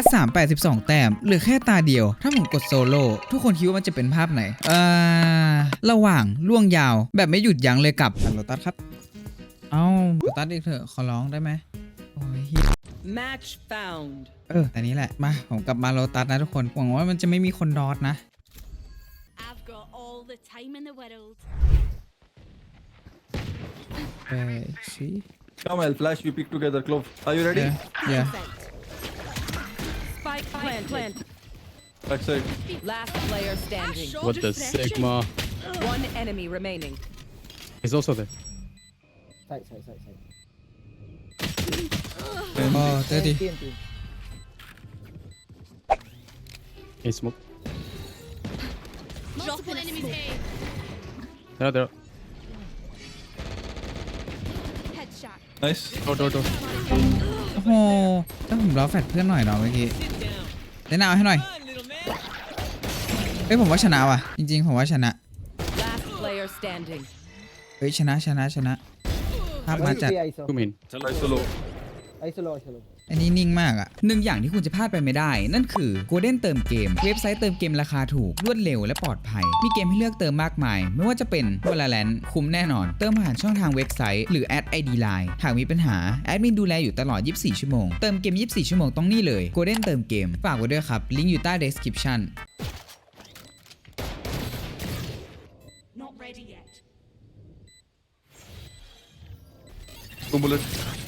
ด3 82แต้มเหลือแค่ตาเดียว ถ้าผมกดโซโล่ทุกคนคิดว่ามันจะเป็นภาพไหน เอ่อ ระหว่างล่วงยาว แบบไม่หยุดยั้งเลยกับโลตัสครับ เอ้าโลตัสอีกเถอะขอร้องได้ไหมโอ้ยเหี้ย Match found. เออแต่นี้แหละ มา ผมกลับมาโลตัสนะทุกคน หวังว่ามันจะไม่มีคนดอทนะ I've got all the time in the world. เออชี Come, I'll flash. We pick together. Clove. Are you ready? เดี๋ ยว Spike planted. Backside. Last player standing. What the Sigma? One enemy remaining. He's also there. Side, side, side, side. โอ้เตอร์ดี TNT. He smoke. Multiple enemies A. There, there. Headshot. Nice. Door, door, door. โอ้โหถ้าผมรอแฟดเพื่อนหน่อยเนาะเมื่อกี้ เล่นเอาให้หน่อยเฮ้ยผมว่าชนะว่ะ จริงๆ ผมว่าชนะ Last player standing. เฮ้ยชนะชนะชนะภาพมาจัด Three ISO. Two main. I solo. ISO low, ISO low. อันนี้นิ่งมากอะหนึ่งอย่างที่คุณจะพลาดไปไม่ได้ นั่นคือ Golden เติมเกม เว็บไซต์เติมเกมราคาถูกรวดเร็วและปลอดภัย มีเกมให้เลือกเติมมากมาย ไม่ว่าจะเป็น Valorant คุ้มแน่นอน เติมผ่านช่องทางเว็บไซต์หรือแอด ID Line หากมีปัญหาแอดมินดูแลอยู่ตลอด 24 ชั่วโมง เติมเกม 24 ชั่วโมงต้องนี่เลย Golden เติมเกมฝากไว้ด้วยครับลิงก์อยู่ใต้ description Not ready yet. Two bullets.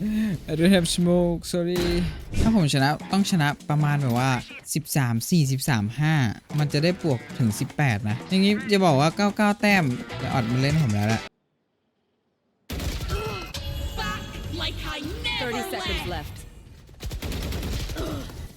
I don't have smoke sorry ถ้าผมชนะต้องชนะประมาณแบบว่า 13 4 13 5 มันจะได้บวกถึง 18 นะ อย่างนี้จะบอกว่า 99 แต้มจะออดมาเล่นผมแล้วแหละ Back like I never 30 seconds left. left.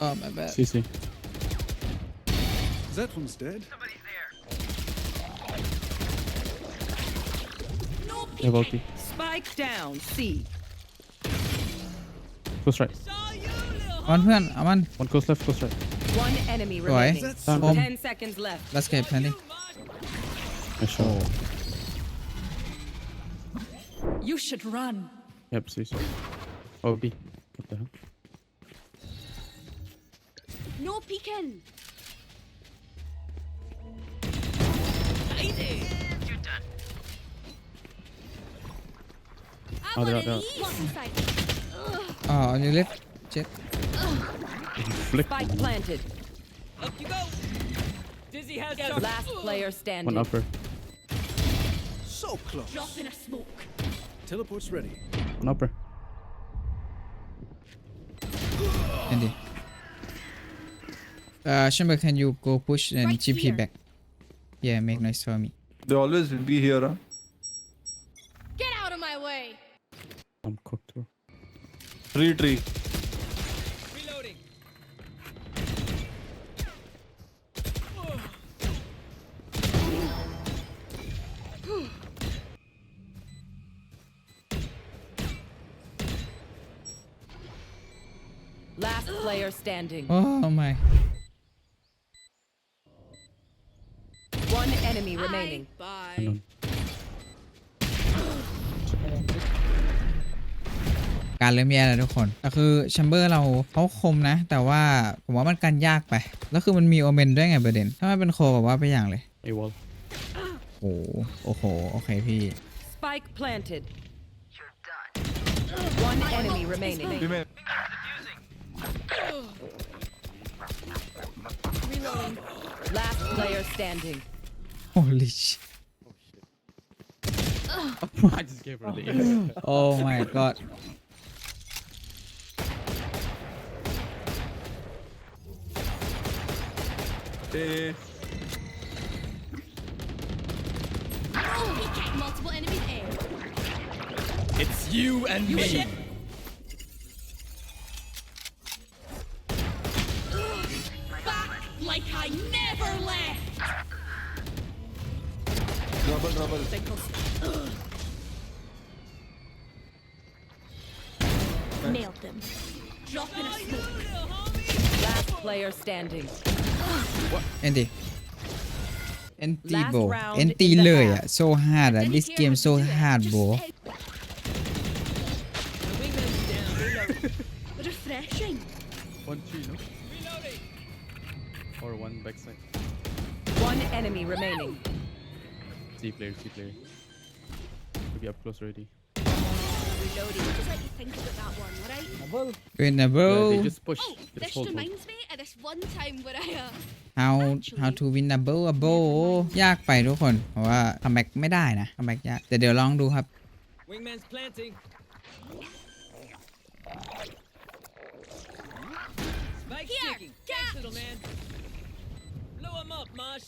อ๋อ my bad CC. That one's dead. No They have peeking. ulti. Spike down C. close right. One man, one. One close left, close right. One enemy remaining. Why? Ten home. seconds left. Last guy planning. Nice oh. You should run. Yep, see, so. Oh, B. What the hell? No peeking. You're done. I oh, they're out, they're out. Lost sight. อ๋อ you left jet Flick. Spike planted. Last player One standing. upper. So close. Drop in a smoke. Teleport's ready. One upper. Andy uh Chamber can you go push and Right GP here. back yeah make noise for me They always will be here, huh? Get out of my way. I'm cooked, bro. Tree, tree. Last player standing. oh my One enemy remaining. Bye. การเริ่มแย่แล้วทุกคนก็คือแชมเบอร์เราเขาคมนะ แต่ว่าผมว่ามันกันยากไป แล้วคือมันมีโอเมนด้วยไงประเด็น ถ้ามันเป็นโคแบบว่าไปอย่างเลย A wall. โอ้โหโอ้โหโอเคพี่ Spike planted. One enemy remaining. Remain. Reloading. Last player standing. holy shit I just gave her the aim. oh my god Hey. No peeking. Multiple enemies A. It's you and me. Back like I never left. Trouble, trouble. Nailed them. Drop in a smoke Last player standing. เอ็นตีเอ็นตี Last โบ round เอ็นตี in the เลยอ่ะ half. so hard อ่ะ this game so hard bro Refreshing. One tree, no? Or one backside. One enemy remaining. C player, C player. Should be up close already. Reloading. Just let you think about that one, alright? Double. เป็นนะ Yeah, bro they just push. Oh, They this just hold, hold. reminds me of this one time where I uh, how how to win double a b o ยากไปทุกคนเพราะว่าคัมแบ็กไม่ได้นะคัมแบ็กยากแต่เดี๋ยวลองดูครับ Wingman's planting. Spike Here, sticking. cat. Thanks, little man. Blow him up, Mosh.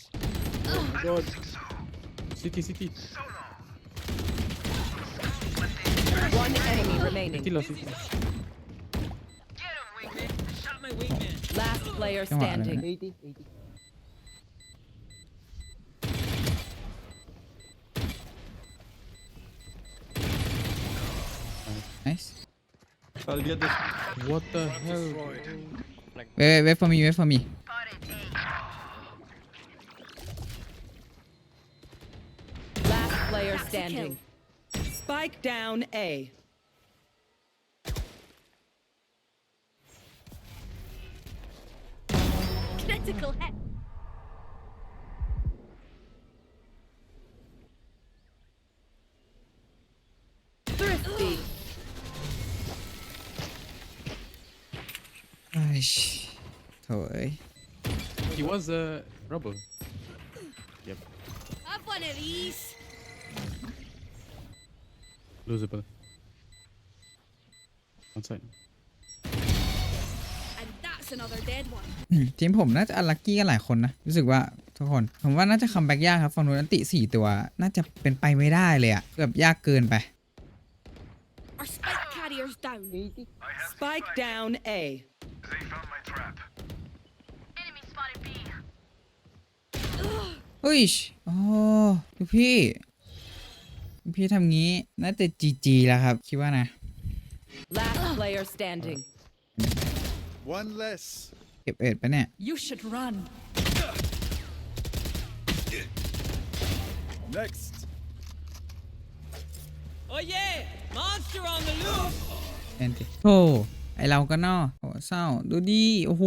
God. City, city. One enemy City remaining. low, city. Shot my wingman. Last player Come on, standing. 80, 80. nice I'll get this. What the hell? wait wait wait for me wait for me Last player standing. Spike down A. physical health. Toy. He was a uh, rubber. Yep. Have one of these. Losable. One second. อืมทีมผมน่าจะอันลัคกี้กันหลายคนนะ รู้สึกว่าทุกคน ผมว่าน่าจะคัมแบ็กยากครับฝั่งนู้นอันติสี่ตัว น่าจะเป็นไปไม่ได้เลยอะแบบยากเกินไป Our spike carrier's down. 80. Spike down A. เฮ้ยอ๋อดูพี่ดูพี่ทำงี้ น่าจะจีจีแล้วครับ คิดว่านะ Last player standing. One less. เก็บเอ็ดไปะเนี่ย You should run. Next. Oh yeah! Monster on the loose! เอ็นติโอ้ไอเราก็นอโอ้เศร้า ดูดิ โอ้โห